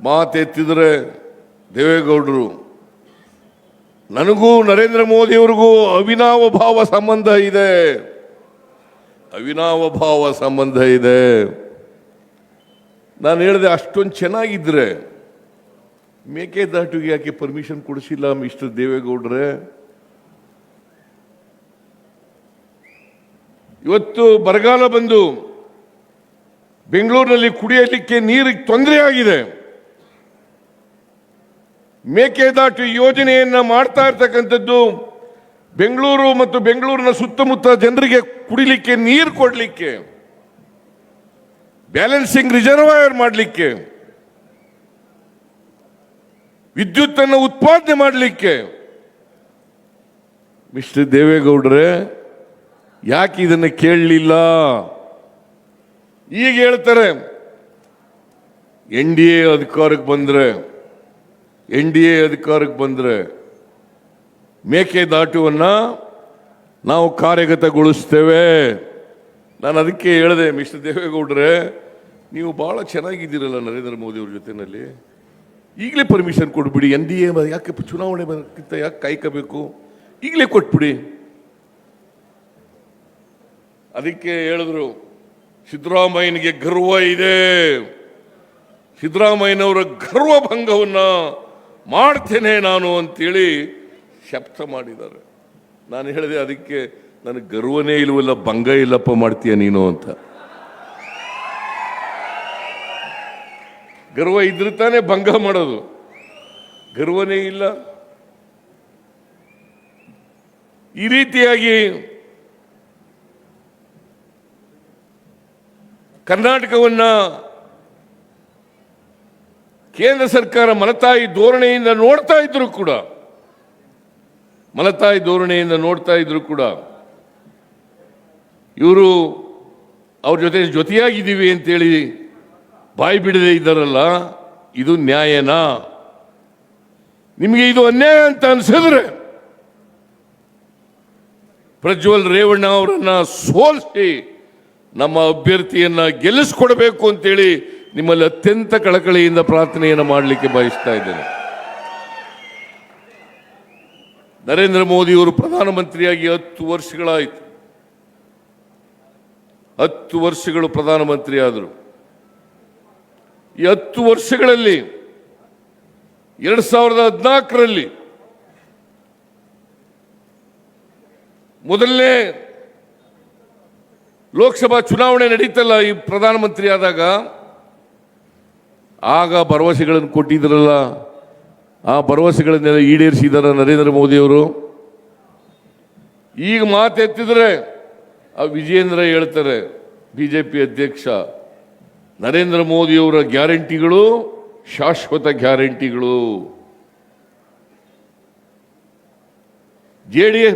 ಮಾತೆತ್ತಿದ್ರೆ ದೇವೇಗೌಡರು, ನನಗೂ ನರೇಂದ್ರ ಮೋದಿಯವ್ರಿಗೂ ಅವಿನಾವ ಭಾವ ಸಂಬಂಧ ಇದೆ. ಅವಿನಾವ ಭಾವ ಸಂಬಂಧ ಇದೆ. ನಾನು ಹೇಳಿದೆ ಅಷ್ಟೊಂದು ಚೆನ್ನಾಗಿದ್ರೆ ಮೇಕೆದಾಟುಗೆ ಯಾಕೆ ಪರ್ಮಿಷನ್ ಕೊಡಿಸಿಲ್ಲ ಮಿಸ್ಟರ್ ದೇವೇಗೌಡ್ರೆ? ಇವತ್ತು ಬರಗಾಲ ಬಂದು ಬೆಂಗಳೂರಿನಲ್ಲಿ ಕುಡಿಯಲಿಕ್ಕೆ ನೀರಿಗೆ ತೊಂದರೆ ಆಗಿದೆ. ಮೇಕೆದಾಟು ಯೋಜನೆಯನ್ನ ಮಾಡ್ತಾ ಇರ್ತಕ್ಕಂಥದ್ದು ಬೆಂಗಳೂರು ಮತ್ತು ಬೆಂಗಳೂರಿನ ಸುತ್ತಮುತ್ತ ಜನರಿಗೆ ಕುಡಿಲಿಕ್ಕೆ ನೀರು ಕೊಡಲಿಕ್ಕೆ, ಬ್ಯಾಲೆನ್ಸಿಂಗ್ ರಿಸರ್ವಾಯರ್ ಮಾಡಲಿಕ್ಕೆ, ವಿದ್ಯುತ್ತನ್ನು ಉತ್ಪಾದನೆ ಮಾಡಲಿಕ್ಕೆ. ಮಿಸ್ಟರ್ ದೇವೇಗೌಡ್ರೆ, ಯಾಕೆ ಇದನ್ನು ಕೇಳಲಿಲ್ಲ? ಈಗ ಹೇಳ್ತಾರೆ, ಎನ್ ಡಿ ಎ ಅಧಿಕಾರಕ್ಕೆ ಬಂದ್ರೆ ಎನ್ ಡಿ ಎ ಅಧಿಕಾರಕ್ಕೆ ಬಂದ್ರೆ ಮೇಕೆದಾಟುವನ್ನು ನಾವು ಕಾರ್ಯಗತಗೊಳಿಸ್ತೇವೆ. ನಾನು ಅದಕ್ಕೆ ಹೇಳಿದೆ, ಮಿಸ್ಟರ್ ದೇವೇಗೌಡ್ರೆ, ನೀವು ಭಾಳ ಚೆನ್ನಾಗಿದ್ದೀರಲ್ಲ ನರೇಂದ್ರ ಮೋದಿ ಅವ್ರ ಜೊತೆಯಲ್ಲಿ ಈಗಲೇ ಪರ್ಮಿಷನ್ ಕೊಟ್ಬಿಡಿ, ಎನ್ ಡಿ ಎ ಯಾಕೆ ಚುನಾವಣೆ ಬರೋಕ್ಕಿಂತ ಯಾಕೆ ಕಾಯ್ಕೋಬೇಕು? ಈಗಲೇ ಕೊಟ್ಬಿಡಿ. ಅದಕ್ಕೆ ಹೇಳಿದ್ರು, ಸಿದ್ದರಾಮಯ್ಯನಿಗೆ ಗರ್ವ ಇದೆ. ಸಿದ್ದರಾಮಯ್ಯನವರ ಗರ್ವ ಭಂಗವನ್ನ ಮಾಡ್ತೇನೆ ನಾನು ಅಂತೇಳಿ ಶಪ್ತ ಮಾಡಿದ್ದಾರೆ. ನಾನು ಹೇಳಿದೆ ಅದಕ್ಕೆ ನನಗೆ ಗರ್ವನೇ ಇಲ್ಲವಲ್ಲ ಭಂಗ ಇಲ್ಲಪ್ಪ ಮಾಡ್ತೀಯ ನೀನು ಅಂತ. ಗರ್ವ ಇದ್ರೆ ತಾನೇ ಭಂಗ ಮಾಡೋದು. ಗರ್ವನೇ ಇಲ್ಲ. ಈ ರೀತಿಯಾಗಿ ಕರ್ನಾಟಕವನ್ನ ಕೇಂದ್ರ ಸರ್ಕಾರ ಮಲತಾಯಿ ಧೋರಣೆಯಿಂದ ನೋಡ್ತಾ ಇದ್ರು ಕೂಡ, ಮಲತಾಯಿ ಧೋರಣೆಯಿಂದ ನೋಡ್ತಾ ಇದ್ರು ಕೂಡ, ಇವರು ಅವ್ರ ಜೊತೆ ಜೊತೆಯಾಗಿದ್ದೀವಿ ಅಂತೇಳಿ ಬಾಯಿ ಬಿಡದೆ ಇದ್ದಾರಲ್ಲ, ಇದು ನ್ಯಾಯನಾ? ನಿಮಗೆ ಇದು ಅನ್ಯಾಯ ಅಂತ ಅನ್ಸಿದ್ರೆ ಪ್ರಜ್ವಲ್ ರೇವಣ್ಣ ಅವರನ್ನ ಸೋಲಿಸಿ ನಮ್ಮ ಅಭ್ಯರ್ಥಿಯನ್ನ ಗೆಲ್ಲಿಸ್ಕೊಡ್ಬೇಕು ಅಂತೇಳಿ ನಿಮ್ಮಲ್ಲಿ ಅತ್ಯಂತ ಕಳಕಳಿಯಿಂದ ಪ್ರಾರ್ಥನೆಯನ್ನು ಮಾಡಲಿಕ್ಕೆ ಬಯಸ್ತಾ ಇದ್ದೇನೆ. ನರೇಂದ್ರ ಮೋದಿಯವರು ಪ್ರಧಾನಮಂತ್ರಿಯಾಗಿ ಹತ್ತು ವರ್ಷಗಳಾಯಿತು. ಹತ್ತು ವರ್ಷಗಳು ಪ್ರಧಾನಮಂತ್ರಿ ಆದರು ಈ ಹತ್ತು ವರ್ಷಗಳಲ್ಲಿ ಎರಡ್ ಸಾವಿರದ ಹದಿನಾಲ್ಕರಲ್ಲಿ ಮೊದಲನೇ ಲೋಕಸಭಾ ಚುನಾವಣೆ ನಡೀತಲ್ಲ ಈ ಪ್ರಧಾನಮಂತ್ರಿ ಆದಾಗ ಆಗ ಭರವಸೆಗಳನ್ನು ಕೊಟ್ಟಿದ್ರಲ್ಲ, ಆ ಭರವಸೆಗಳನ್ನೆಲ್ಲ ಈಡೇರಿಸಿದ್ದಾರೆ ನರೇಂದ್ರ ಮೋದಿಯವರು. ಈಗ ಮಾತೆತ್ತಿದ್ರೆ, ಆ ವಿಜೇಂದ್ರ ಹೇಳ್ತಾರೆ ಬಿ ಜೆ ಪಿ ಅಧ್ಯಕ್ಷ, ನರೇಂದ್ರ ಮೋದಿಯವರ ಗ್ಯಾರಂಟಿಗಳು ಶಾಶ್ವತ ಗ್ಯಾರಂಟಿಗಳು. J D